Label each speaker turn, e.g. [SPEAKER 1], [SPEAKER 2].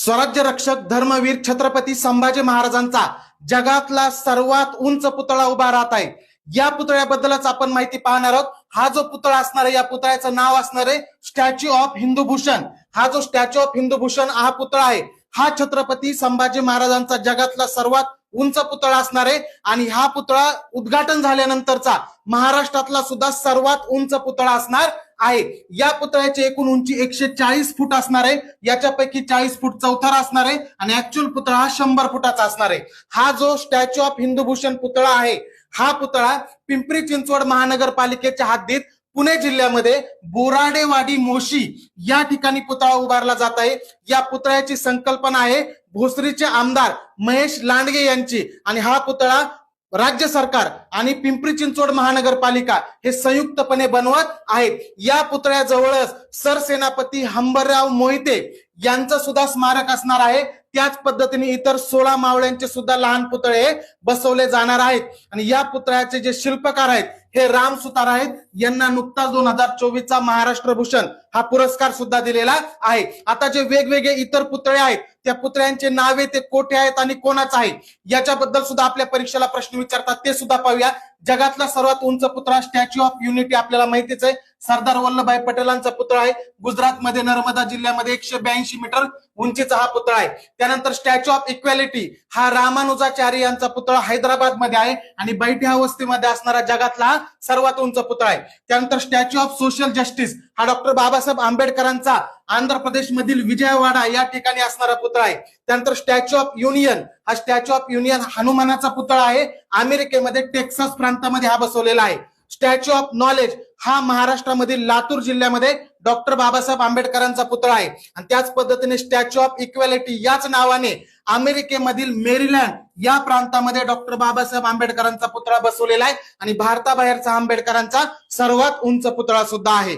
[SPEAKER 1] स्वराज्य रक्षक धर्मवीर छत्रपती संभाजी महाराजांचा जगातला सर्वात उंच पुतळा उभा राहत आहे. या पुतळ्याबद्दलच आपण माहिती पाहणार आहोत. हा जो पुतळा असणार आहे या पुतळ्याचं नाव असणार आहे स्टॅच्यू ऑफ हिंदू भूषण हा जो स्टॅच्यू ऑफ हिंदू भूषण हा पुतळा आहे हा छत्रपती संभाजी महाराजांचा जगातला सर्वात उंच पुतळा असणार आहे. आणि हा पुतळा उद्घाटन झाल्यानंतरचा महाराष्ट्रातला सुद्धा सर्वात उंच पुतळा असणार आहे. या पुतळ्याची एकूण उंची एकशे चाळीस फूट असणार आहे. याच्यापैकी चाळीस फूट चौथारा असणार आहे आणि ऍक्च्युअल पुतळा हा शंभर फुटाचा असणार आहे. हा जो स्टॅच्यू ऑफ हिंदू भूषण पुतळा आहे हा पुतळा पिंपरी चिंचवड महानगरपालिकेच्या हद्दीत पुणे जिल्ह्यामध्ये बोराडेवाडी मोशी या ठिकाणी पुतळा उभारला जात आहे. या पुतळ्याची संकल्पना आहे भोसरीचे आमदार महेश लांडगे यांची आणि हा पुतळा राज्य सरकार आणि पिंपरी चिंचवड महानगरपालिका हे संयुक्तपणे बनवत आहेत. या पुतळ्याजवळच सरसेनापती हंबरराव मोहिते यांचं सुद्धा स्मारक असणार आहे. त्याच पद्धतीने इतर सोळा मावळ्यांचे सुद्धा लहान पुतळे बसवले जाणार आहेत. आणि या पुतळ्याचे जे शिल्पकार आहेत हे राम सुतार आहेत. यांना नुकताच दोन हजार चोवीसचा महाराष्ट्र भूषण हा पुरस्कार सुद्धा दिलेला आहे. आता जे वेगवेगळे इतर पुतळे आहेत त्या पुतळ्यांचे नावे ते कोठे आहेत आणि कोणाचं आहे याच्याबद्दल सुद्धा आपल्या परीक्षेला प्रश्न विचारतात. ते सुद्धा पाहूया. जगातला सर्वात उंच पुतळा स्टॅच्यू ऑफ युनिटी आपल्याला माहितीच आहे. सरदार वल्लभभाई पटेलांचा पुतळा आहे. गुजरातमध्ये नर्मदा जिल्ह्यामध्ये एकशे ब्याऐंशी मीटर उंचीचा हा पुतळा आहे. त्यानंतर स्टॅच्यू ऑफ इक्वॅलिटी हा रामानुजाचार्य यांचा पुतळा हैदराबादमध्ये आहे आणि बैठ्या वस्तीमध्ये असणारा जगातला सर्वात उंच पुतळा आहे. त्यानंतर स्टॅच्यू ऑफ सोशल जस्टिस हा डॉक्टर बाबासाहेब आंबेडकरांचा आंध्र प्रदेश मधील विजयवाडा या ठिकाणी असणारा पुतळा आहे. त्यानंतर स्टॅच्यू ऑफ युनियन हा स्टॅच्यू ऑफ युनियन हनुमानाचा पुतळा आहे. अमेरिकेमध्ये टेक्सास प्रांतामध्ये हा बसवलेला आहे. स्टॅच्यू ऑफ नॉलेज हा महाराष्ट्रामधील लातूर जिल्ह्यामध्ये डॉक्टर बाबासाहेब आंबेडकरांचा पुतळा आहे. आणि त्याच पद्धतीने स्टॅच्यू ऑफ इक्वॅलिटी याच नावाने अमेरिकेमधील मेरीलँड या प्रांतामध्ये डॉक्टर बाबासाहेब आंबेडकरांचा पुतळा बसवलेला आहे. आणि भारताबाहेरचा आंबेडकरांचा सर्वात उंच पुतळा सुद्धा आहे.